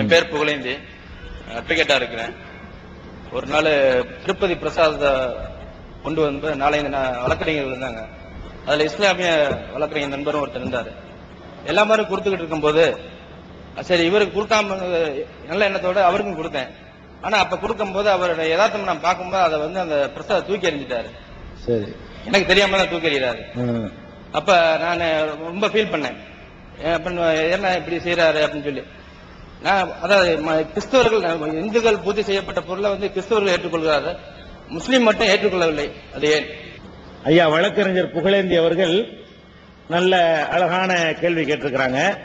என் பேர் புகழேந்தி. அட்வொகேட்டா இருக்கிறேன். ஒரு நாள் திருப்பதி பிரசாத கொண்டு வந்து நாலஞ்சு வழக்கறிஞர்கள் இருந்தாங்க. அதுல இஸ்லாமிய வழக்கறிஞர் நண்பரும் ஒருத்தர் இருந்தாரு. எல்லா மாதிரி கொடுத்துக்கிட்டு இருக்கும்போது சரி இவருக்கு கொடுக்காம நல்ல எண்ணத்தோட அவருக்கும் கொடுத்தேன். ஆனா அப்ப கொடுக்கும்போது அவரோட யதார்த்தம் நான் பார்க்கும்போது அதை வந்து அந்த பிரசாத தூக்கி எறிஞ்சிட்டாரு. சரி. எனக்கு தெரியாம தான் தூக்கி எறிகிறாரு. அப்ப நான் ரொம்ப ஃபீல் பண்ணேன். என்ன இப்படி செய்யறாரு அப்படின்னு சொல்லி. அதாவது ம- கிறிஸ்தவர்கள் இந்துக்கள் பூஜை செய்யப்பட்ட பொருளை வந்து கிறிஸ்தவர்கள் ஏற்றுக்கொள்கிறார்கள். முஸ்லீம் மட்டும் ஏற்றுக்கொள்ளவில்லை. அது ஏன்? ஐயா வழக்கறிஞர் புகழேந்தி அவர்கள் நல்ல அழகான கேள்வி கேட்டிருக்கிறாங்க.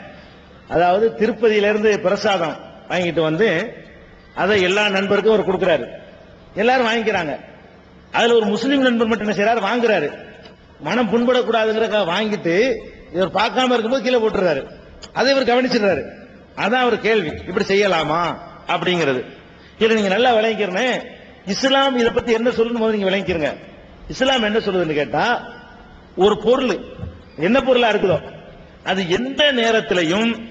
அதாவது திருப்பதியிலிருந்து பிரசாதம் வாங்கிட்டு வந்து அதை எல்லா நண்பருக்கும் அவர் கொடுக்கிறாரு. எல்லாரும் வாங்கிக்கிறாங்க. அதுல ஒரு முஸ்லீம் நண்பர் மட்டும் என்ன செய்யறாரு வாங்குறாரு. மனம் புண்படக்கூடாதுங்கிறக்காக வாங்கிட்டு இவர் பார்க்காம இருக்கும்போது கீழே போட்டுறாரு. அதை இவர் கவனிச்சிடுறாரு. அதான் அவர் கேள்வி. இப்படி செய்யலாமா? அப்படிங்கிறது. இதை நீங்க நல்லா விளங்கிக்கிறனே இஸ்லாம் இதை பத்தி என்ன சொல்லுன்னு முதல்ல நீங்க விளங்கிக்கிறங்க இஸ்லாம் என்ன சொல்லுதுன்னு கேட்டா ஒரு பொருள். என்ன பொருளா இருக்குதோ. அது எந்த நேரத்திலையும்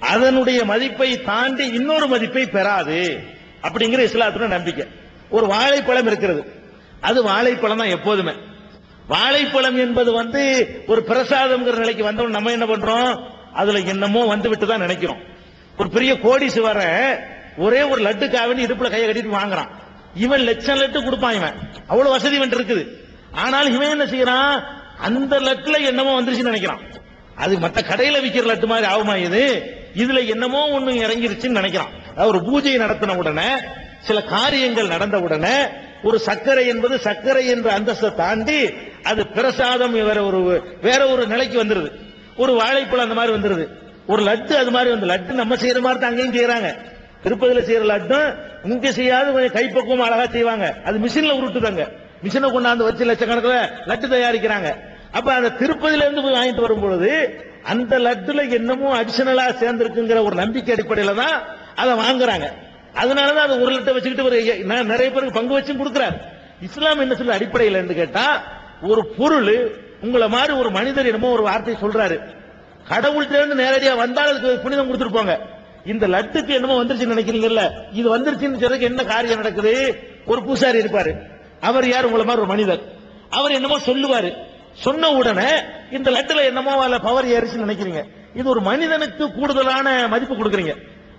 அதனுடைய மதிப்பை தாண்டி இன்னொரு மதிப்பை பெறாது. அப்படிங்கிற இஸ்லாத்தோட நம்பிக்கை. ஒரு வாழைப்பழம் இருக்கிறது. அது வாழைப்பழம் தான் எப்போதுமே. வாழைப்பழம் என்பது வந்து ஒரு பிரசாதம்ங்கிற நிலைக்கு வந்தவன் நம்ம என்ன பண்றோம்? அதுல என்னமோ வந்து விட்டு தான் நினைக்கிறோம். ஒரு பெரிய கோடீஸ்வர ஒரே ஒரு லட்டுக்காக இடுப்புல கையை கட்டிட்டு வாங்குறான். இவன் லட்சம் லட்டு கொடுப்பான் இவன். அவ்வளவு வசதி இவன் இருக்குது. ஆனால் இவன் என்ன செய்யறான்? அந்த லட்டுல என்னமோ வந்துருச்சுன்னு நினைக்கிறான். அது மத்த கடையில விக்கிற லட்டு மாதிரி ஆகுமா இது? இதுல என்னமோ ஒண்ணு இறங்கிருச்சுன்னு நினைக்கிறான். அதாவது ஒரு பூஜை நடத்தின உடனே சில காரியங்கள் நடந்த உடனே ஒரு சர்க்கரை என்பது சர்க்கரை என்ற அந்தஸ்தை தாண்டி அது பிரசாதம் வேற ஒரு வேற ஒரு நிலைக்கு வந்துருது. ஒரு வாழைப்பழம் அந்த மாதிரி வந்துருது. ஒரு லட்டு அது மாதிரி வந்து லட்டு நம்ம செய்யற மாதிரி தான் அங்கேயும் செய்யறாங்க. திருப்பதியில செய்யற லட்டும் இங்க செய்யாத கொஞ்சம் கைப்பக்குவம் அழகா செய்வாங்க. அது மிஷின்ல உருட்டுதாங்க. மிஷினை கொண்டாந்து வச்சு லட்சக்கணக்கில் லட்டு தயாரிக்கிறாங்க. அப்ப அந்த திருப்பதியில இருந்து போய் வாங்கிட்டு வரும்பொழுது அந்த லட்டுல என்னமோ அடிஷனலா சேர்ந்திருக்குங்கிற ஒரு நம்பிக்கை அடிப்படையில தான் அதை வாங்குறாங்க. அதனாலதான் அதை ஒரு லட்டை வச்சுக்கிட்டு ஒரு நிறைய பேருக்கு பங்கு வச்சும் கொடுக்குறாரு. இஸ்லாம் என்ன சொல்ல அடிப்படையில் கேட்டா ஒரு பொருள் உங்களை மாதிரி ஒரு மனிதர் என்னமோ ஒரு வார்த்தை சொல்றாரு. கடவுள்கிட்ட இருந்து நேரடியா வந்தால் அதுக்கு புனிதம் கொடுத்துருப்பாங்க. இந்த லட்டுக்கு என்னமோ வந்துருச்சுன்னு நினைக்கிறீங்கல்ல? இது வந்துருச்சுன்னு சொல்றதுக்கு என்ன காரியம் நடக்குது? ஒரு பூசாரி இருப்பாரு. அவர் யார்? உங்களை மாதிரி ஒரு மனிதர். அவர் என்னமோ சொல்லுவாரு. சொன்ன உடனே இந்த லட்டுல என்னமோ அதுல பவர் ஏறிச்சுன்னு நினைக்கிறீங்க. இது ஒரு மனிதனுக்கு கூடுதலான மதிப்பு கொடுக்குறீங்க.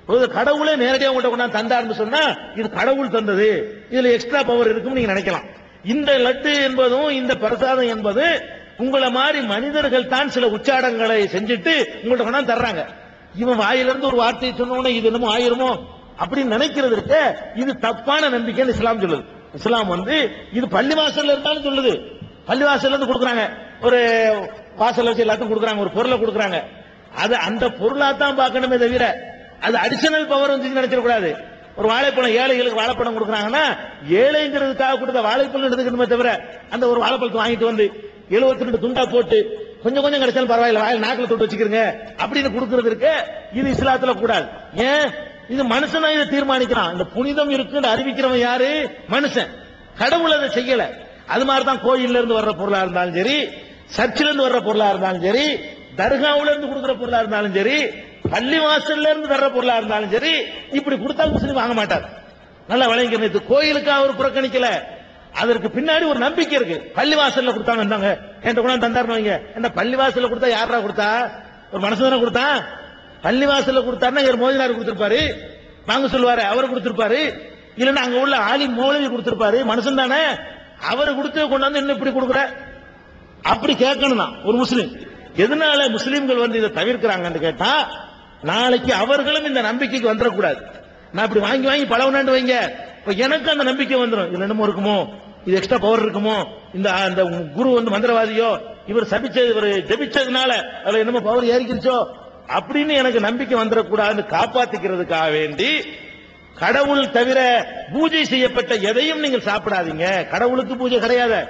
ஒரு கடவுளே நேரடியாக உங்கள்கிட்ட கொண்டாந்து தந்தார்னு சொன்னா இது கடவுள் தந்தது. இதுல எக்ஸ்ட்ரா பவர் இருக்கும்னு நீங்க நினைக்கலாம். இந்த லட்டு என்பதும் இந்த பிரசாதம் என்பது உங்களை மாதிரி மனிதர்கள் தான் சில உச்சாடங்களை செஞ்சுட்டு உங்கள்ட்ட கொண்டாந்து தர்றாங்க. இவன் வாயிலிருந்து ஒரு வார்த்தையை சொன்னோன்னே இது என்னமோ ஆயிருமோ அப்படின்னு நினைக்கிறது இருக்க இது தப்பான நம்பிக்கைன்னு இஸ்லாம் சொல்லுது. இஸ்லாம் வந்து இது பள்ளி வாசல்ல இருந்தாலும் சொல்லுது. பள்ளி வாசல்ல இருந்து கொடுக்குறாங்க. ஒரு வாசல் வச்சு எல்லாத்துக்கும் கொடுக்குறாங்க. ஒரு பொருளை கொடுக்குறாங்க. அது அந்த பொருளா தான் பார்க்கணுமே தவிர அது அடிஷனல் பவர் வந்து நினைச்சிடக்கூடாது. ஒரு வாழைப்பழம் ஏழைகளுக்கு வாழைப்பழம் கொடுக்குறாங்கன்னா ஏழைங்கிறதுக்காக கொடுத்த வாழைப்பழம் எடுத்துக்கணுமே தவிர அந்த ஒரு வாழைப்பழத்தை வாங்கிட்டு வந்து எழுபத்தி ரெண்டு துண்டா போட்டு கொஞ்சம் கொஞ்சம் கிடைச்சாலும் பரவாயில்ல வாயில் நாக்கில் தொட்டு வச்சுக்கிறீங்க அப்படின்னு கொடுக்கறது இருக்கு. இது இஸ்லாத்துல கூடாது. ஏன்? இது மனுஷன் இதை தீர்மானிக்கிறான். இந்த புனிதம் இருக்குன்னு அறிவிக்கிறவன் யாரு? மனுஷன். கடவுள் அதை செய்யல. அது மாதிரி தான் கோயில்ல இருந்து வர்ற பொருளா இருந்தாலும் சரி சர்ச்சில் இருந்து வர்ற பொருளா இருந்தாலும் சரி தர்காவுல இருந்து கொடுக்குற பொருளா இருந்தாலும் சரி பள்ளி வாசல்ல இருந்து வர்ற பொருளா இருந்தாலும் சரி இப்படி கொடுத்தா முஸ்லீம் வாங்க மாட்டார். நல்லா விளங்கிக்கணும் இது கோயிலுக்கு அவர் புறக்கணிக்கல? அதற்கு பின்னாடி ஒரு நம்பிக்கை இருக்கு. பள்ளிவாசல்ல கொடுத்தாங்க இருந்தாங்க என்கிட்ட கூட தந்தாருன்னு வைங்க. என்ன பள்ளிவாசல்ல கொடுத்தா யாரா கொடுத்தா? ஒரு மனசு தானே கொடுத்தா? பள்ளிவாசல்ல கொடுத்தாருன்னா இவர் மோதினார் கொடுத்திருப்பாரு. வாங்க சொல்லுவாரு அவர் கொடுத்திருப்பாரு. இல்லன்னா அங்க உள்ள ஆலி மௌலவி கொடுத்திருப்பாரு. மனுஷன் தானே. அவர் கொடுத்து கொண்டாந்து இன்னும் இப்படி கொடுக்குற? அப்படி கேட்கணும் தான் ஒரு முஸ்லீம் எதனால முஸ்லீம்கள் வந்து இதை தவிர்க்கிறாங்கன்னு கேட்டா நாளைக்கு அவர்களும் இந்த நம்பிக்கைக்கு வந்துடக்கூடாது. நான் இப்படி வாங்கி வாங்கி பழவனாண்டு வைங்க. எனக்கு அந்த நம்பிக்கை வந்துடும் இதுல என்னமோ இருக்குமோ? இது எக்ஸ்ட்ரா பவர் இருக்குமோ? இந்த அந்த குரு வந்து மந்திரவாதியோ இவர் சபிச்சது இவர் ஜபிச்சதுனால அதுல என்னமோ பவர் ஏறிக்கிருச்சோ? அப்படின்னு எனக்கு நம்பிக்கை வந்துடக்கூடாதுன்னு காப்பாத்திக்கிறதுக்காக வேண்டி கடவுள் தவிர பூஜை செய்யப்பட்ட எதையும் நீங்கள் சாப்பிடாதீங்க. கடவுளுக்கு பூஜை கிடையாது.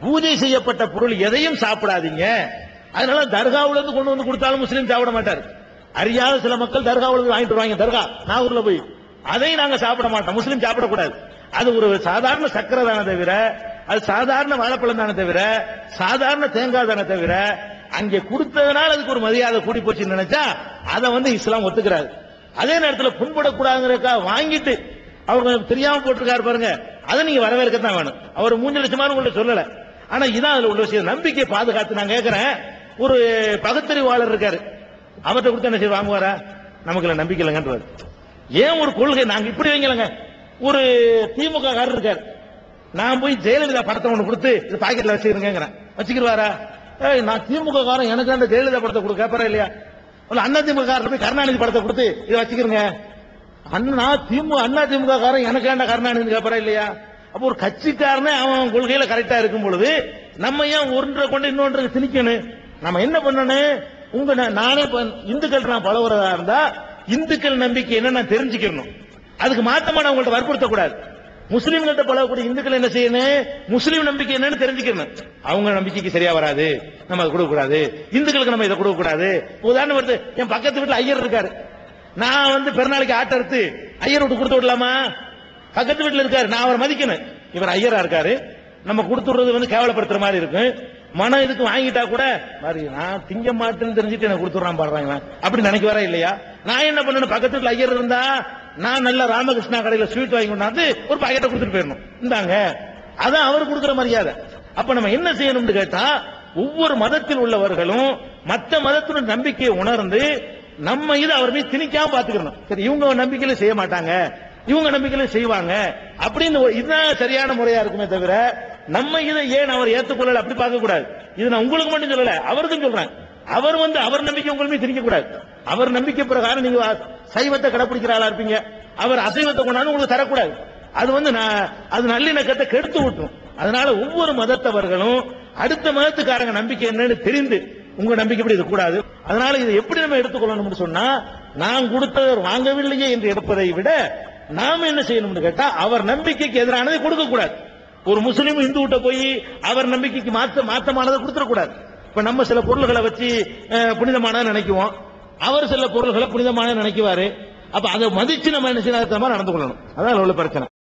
பூஜை செய்யப்பட்ட பொருள் எதையும் சாப்பிடாதீங்க. அதனால தர்காவில இருந்து கொண்டு வந்து கொடுத்தாலும் முஸ்லீம் சாப்பிட மாட்டார். அறியாத சில மக்கள் தர்காவுல வாங்கிட்டு வருவாங்க. தர்கா நாகூர்ல போய் அதையும் நாங்க சாப்பிட மாட்டோம். முஸ்லீம் சாப்பிடக்கூடாது. அது ஒரு சாதாரண சக்கரை தானே தவிர அது சாதாரண வாழைப்பழம் தானே தவிர சாதாரண தேங்காய் தானே தவிர அங்கே கொடுத்ததுனால அதுக்கு ஒரு மரியாதை கூடி போச்சுன்னு நினைச்சா அதை வந்து இஸ்லாம் ஒத்துக்கிறாரு. அதே நேரத்தில் புண்படக்கூடாதுங்கிறக்கா வாங்கிட்டு அவங்க தெரியாம போட்டிருக்காரு பாருங்க அதை நீங்க வரவேற்கத்தான் வேணும். அவர் மூஞ்சு லட்சமான உங்கள்ட்ட சொல்லல. ஆனா இதான் அதுல உள்ள விஷயம். நம்பிக்கை பாதுகாத்து நான் கேட்கிறேன் ஒரு பகுத்தறிவாளர் இருக்காரு. அவர்கிட்ட கொடுத்து என்ன செய்ய வாங்குவாரா? நமக்கு நம்பிக்கை இல்லைங்கன்றாரு. ஏன் ஒரு கொள்கை? நாங்க இப்படி வைங்களங்க. ஒரு திமுக காரர் நான் போய் ஜெயலலிதா படத்தை ஒன்று கொடுத்து இது பாக்கெட்ல வச்சுக்கிறேங்கிறேன். வச்சுக்கிருவாரா? ஏய் நான் திமுக காரன் எனக்கு அந்த ஜெயலலிதா படத்தை கொடுக்க கேப்பறா இல்லையா? இல்ல அண்ணா திமுக காரர் போய் கருணாநிதி படத்தை கொடுத்து இதை வச்சுக்கிறேங்க. அண்ணா திமுக அண்ணா திமுக காரன் எனக்கு ஏன்டா கருணாநிதி கேப்பறா இல்லையா? அப்போ ஒரு கட்சிக்காரனே அவன் கொள்கையில கரெக்டா இருக்கும் பொழுது நம்ம ஏன் ஒன்றை கொண்டு இன்னொன்று திணிக்கணும்? நம்ம என்ன பண்ணணும்? உங்க நானே இந்துக்கள் நான் பழகுறதா இருந்தா இந்துக்கள் நம்பிக்கை என்ன நான் தெரிஞ்சுக்கணும். அதுக்கு மாத்தமா நான் உங்கள்ட்ட வற்புறுத்த கூடாது முஸ்லீம்கள்ட்ட பழகக்கூடிய இந்துக்கள் என்ன செய்யணும்? முஸ்லீம் நம்பிக்கை என்னன்னு தெரிஞ்சுக்கணும். அவங்க நம்பிக்கைக்கு சரியா வராது. நம்ம அதை கொடுக்க கூடாது இந்துக்களுக்கு நம்ம இதை கொடுக்க கூடாது உதாரணம் வருது என் பக்கத்து வீட்டுல ஐயர் இருக்காரு. நான் வந்து பெருநாளைக்கு ஆட்ட எடுத்து ஐயர் விட்டு கொடுத்து விடலாமா? பக்கத்து வீட்டுல இருக்காரு. நான் அவரை மதிக்கணும். இவர் ஐயரா இருக்காரு. நம்ம கொடுத்துடுறது வந்து கேவலப்படுத்துற மாதிரி இருக்கும். மனம் இதுக்கு வாங்கிட்டா கூட நான் திங்க மாட்டேன்னு தெரிஞ்சுட்டு எனக்கு கொடுத்துறான் பாடுறாங்க அப்படி நினைக்க வர இல்லையா? நான் என்ன பண்ணணும்? பக்கத்து வீட்டுல ஐயர் இருந்தா நான் நல்ல ராமகிருஷ்ணா கடையில ஸ்வீட் வாங்கி கொண்டாந்து ஒரு பாக்கெட்டை கொடுத்துட்டு போயிடணும். இந்தாங்க. அதான் அவர் கொடுக்குற மரியாதை. அப்ப நம்ம என்ன செய்யணும்னு கேட்டா ஒவ்வொரு மதத்தில் உள்ளவர்களும் மற்ற மதத்தினுடைய நம்பிக்கையை உணர்ந்து நம்ம இது அவர் மீது திணிக்காம பாத்துக்கணும் சரி இவங்க நம்பிக்கையில செய்ய மாட்டாங்க. இவங்க நம்பிக்கையில செய்வாங்க. அப்படின்னு இதுதான் சரியான முறையா இருக்குமே தவிர நம்ம இதை ஏன் அவர் ஏத்துக்கொள்ளல? அப்படி பார்க்க கூடாது. இது நான் உங்களுக்கு மட்டும் சொல்லல அவருக்கும் சொல்றேன். அவர் வந்து அவர் நம்பிக்கை உங்களுமே திணிக்க கூடாது. அவர் நம்பிக்கை பிரகாரம் நீங்க சைவத்தை கடைபிடிக்கிற ஆளா இருப்பீங்க. அவர் அசைவத்தை கொண்டாந்து உங்களுக்கு தரக்கூடாது. அது வந்து நான் அது நல்லிணக்கத்தை கெடுத்து விட்டுரும் அதனால ஒவ்வொரு மதத்தவர்களும் அடுத்த மதத்துக்காரங்க நம்பிக்கை என்னன்னு தெரிந்து உங்க நம்பிக்கை இப்படி இருக்கக்கூடாது. அதனால இதை எப்படி நம்ம எடுத்துக்கொள்ளணும்னு சொன்னா நான் கொடுத்தவர் வாங்கவில்லையே என்று எடுப்பதை விட நாம என்ன செய்யணும்னு கேட்டா அவர் நம்பிக்கைக்கு எதிரானதை கொடுக்க கூடாது. ஒரு முஸ்லீம் இந்து கிட்ட போய் அவர் நம்பிக்கைக்கு மாத்த மாத்தமானதை கொடுத்துடக்கூடாது இப்ப நம்ம சில பொருள்களை வச்சு புனிதமான நினைக்குவோம். அவர் சில பொருள்களை புனிதமான நினைக்குவாரு. அப்ப அதை மதிச்சு நம்ம என்ன செய்யணும்? நடந்து கொள்ளணும் அதான் உள்ள பிரச்சனை.